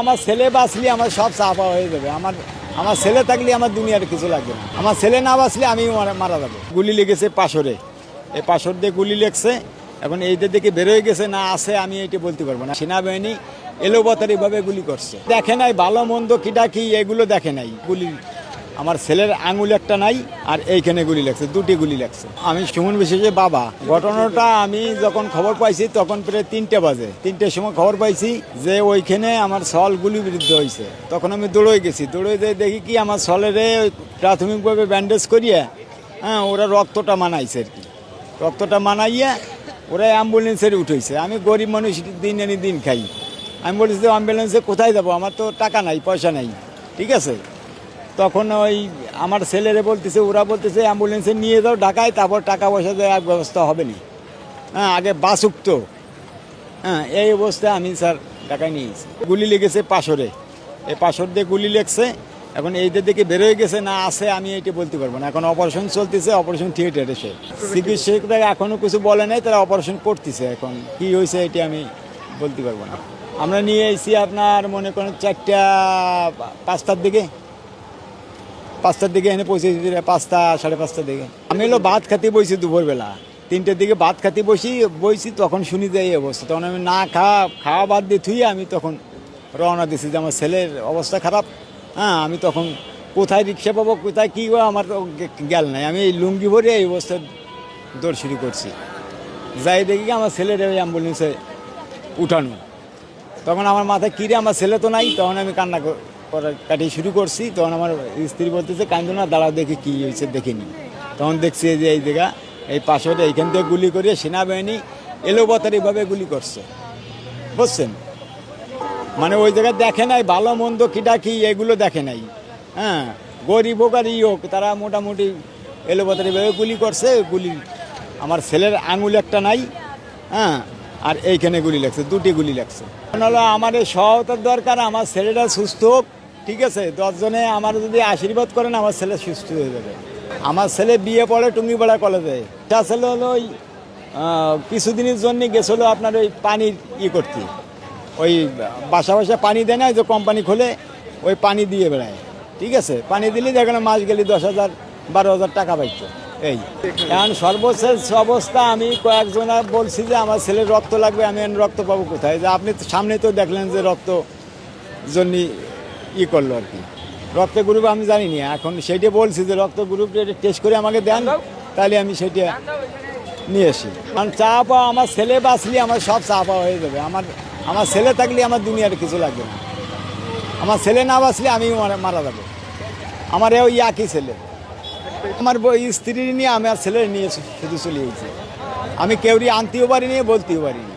আমার ছেলে বাঁচলে আমার সব চাপা হয়ে যাবে। আমার আমার ছেলে থাকলে আমার দুনিয়ার কিছু লাগবে না। আমার ছেলে না বাঁচলে আমি মারা যাব। গুলি লেগেছে পাশরে। এই পাশর দিয়ে গুলি লেগছে। এখন এইটা দিকে বেরোয় গেছে, না আছে, আমি এটা বলতে পারব না। সেনাবাহিনী এলোবতারিভাবে গুলি করছে। দেখে নাই, ভালো মন্দ কিটা কি এগুলো দেখে নাই। গুলি আমার ছেলের আঙুল একটা নাই আর এইখানে গুলি লাগছে, দুটি গুলি লাগছে। আমি সুমন বিশেষে বাবা, ঘটনাটা আমি যখন খবর পাইছি তখন প্রায় তিনটে বাজে। তিনটের সময় খবর পাইছি যে ওইখানে আমার সল গুলি বিরুদ্ধ হয়েছে তখন আমি দৌড়ে গেছি। দৌড়ে যেয়ে দেখি কি আমার সলেরে প্রাথমিকভাবে ব্যান্ডেজ করিয়ে হ্যাঁ ওরা রক্তটা মানাইছে আর কি। রক্তটা মানাইয়া ওরা অ্যাম্বুলেন্সের উঠেছে। আমি গরিব মানুষ দিন আনি দিন খাই। আমি বলেছি অ্যাম্বুলেন্সে কোথায় যাব? আমার তো টাকা নাই, পয়সা নাই। ঠিক আছে? তখন ওই আমার ছেলেরে বলতেছে, ওরা বলতেছে, অ্যাম্বুলেন্সে নিয়ে যাও, ঢাকায়, তারপর টাকা পয়সা দেওয়ার ব্যবস্থা হবে না। হ্যাঁ আগে বাস উঠতো। হ্যাঁ এই অবস্থায় আমি স্যার ঢাকায় নিয়েছি গুলি লেগেছে পাশরে। এই পাশর দিয়ে গুলি লেগছে। এখন এইটা দিকে বেরোয় গেছে, না আছে, আমি এটা বলতে পারব না। এখন অপারেশন চলতেছে, অপারেশন থিয়েটারে সে। চিকিৎসকরা এখনও কিছু বলে নাই, তারা অপারেশন করতেছে এখন। কি হয়েছে এটা আমি বলতে পারব না। আমরা নিয়ে এসেছি আপনার মনে করেন চারটা পাঁচটার দিকে। পাঁচটার দিকে এনে পৌঁছেছি পাঁচটা, সাড়ে পাঁচটার দিকে। আমি হলো ভাত খাতে বইছি দুপুরবেলা। তিনটের দিকে ভাত খাতে বসি বইছি, তখন শুনি যে এই অবস্থা। তখন আমি না খাওয়া খাওয়া বাদ দিয়ে থুই আমি তখন রওনা দিছি যে আমার ছেলের অবস্থা খারাপ। হ্যাঁ আমি তখন কোথায় রিক্সা পাবো, কোথায় কী হবে, আমার তো গেল নাই। আমি এই লুঙ্গি ভরে এই অবস্থায় দৌড় শুরু করছি। যাই দেখি আমার ছেলের ওই অ্যাম্বুলেন্সে উঠানো। তখন আমার মাথায় কিরে আমার ছেলে তো নাই। তখন আমি কান্না কাটিয়ে শুরু করছি, তখন আমার স্ত্রী বলতেছে কান্দো না দাঁড়া দেখি কী হয়েছে দেখিনি তখন দেখছি যে এই জায়গা, এই পাশে এইখান থেকে গুলি করে সেনাবাহিনী এলোপাতারিভাবে গুলি করছে। বুঝছেন? মানে ওই জায়গায় দেখে নাই, ভালো মন্দ কিটা কি এগুলো দেখে নাই। হ্যাঁ গরিব হোক আর ই হোক, তারা মোটামুটি এলোপাতারিভাবে গুলি করছে, গুলি, আমার ছেলের আঙুল একটা নাই হ্যাঁ আর এইখানে গুলি লাগছে, দুটি গুলি লাগছে। হলো আমার এই সহায়তার দরকার, আমার ছেলেটা সুস্থ হোক, ঠিক আছে? দশজনে আমার যদি আশীর্বাদ করেন, আমার ছেলে সুস্থ হয়ে যাবে। আমার ছেলে বিয়ে পড়ে টুঙ্গিপাড়া কলেজে তা ছেলে হলো ওই কিছুদিনের জন্য গেছিল আপনার ওই পানির ই করতে। ওই বাসা বাসা পানি দেয় না যে কোম্পানি খোলে, ওই পানি দিয়ে বেড়ায়। ঠিক আছে? পানি দিলে দেখেন মাস গেলে দশ হাজার, বারো হাজার টাকা পাইতো। এই। এখন সর্বশেষ অবস্থা, আমি কয়েকজনা বলছি যে আমার ছেলের রক্ত লাগবে, আমি এখন রক্ত পাবো কোথায়? যে আপনি সামনে তো দেখলেন যে রক্ত জন্য ই করল আর কি। রক্ত গ্রুপ আমি জানি না এখন সেইটা বলছি যে রক্ত গ্রুপটা টেস্ট করে আমাকে দেন, তাহলে আমি সেটা নিয়ে আসি। কারণ চা পাওয়া, আমার ছেলে বাঁচলে আমার সব চা পাওয়া হয়ে যাবে। আমার আমার ছেলে থাকলে আমার দুনিয়ার কিছু লাগবে না। আমার ছেলে না বাঁচলে আমি মারা- যাব। আমার এও একই ছেলে। আমার বই স্ত্রী নিয়ে আমি আর ছেলে নিয়ে শুধু চলে গেছে আমি কেউরি আনতেও পারিনি, বলতেও পারিনি।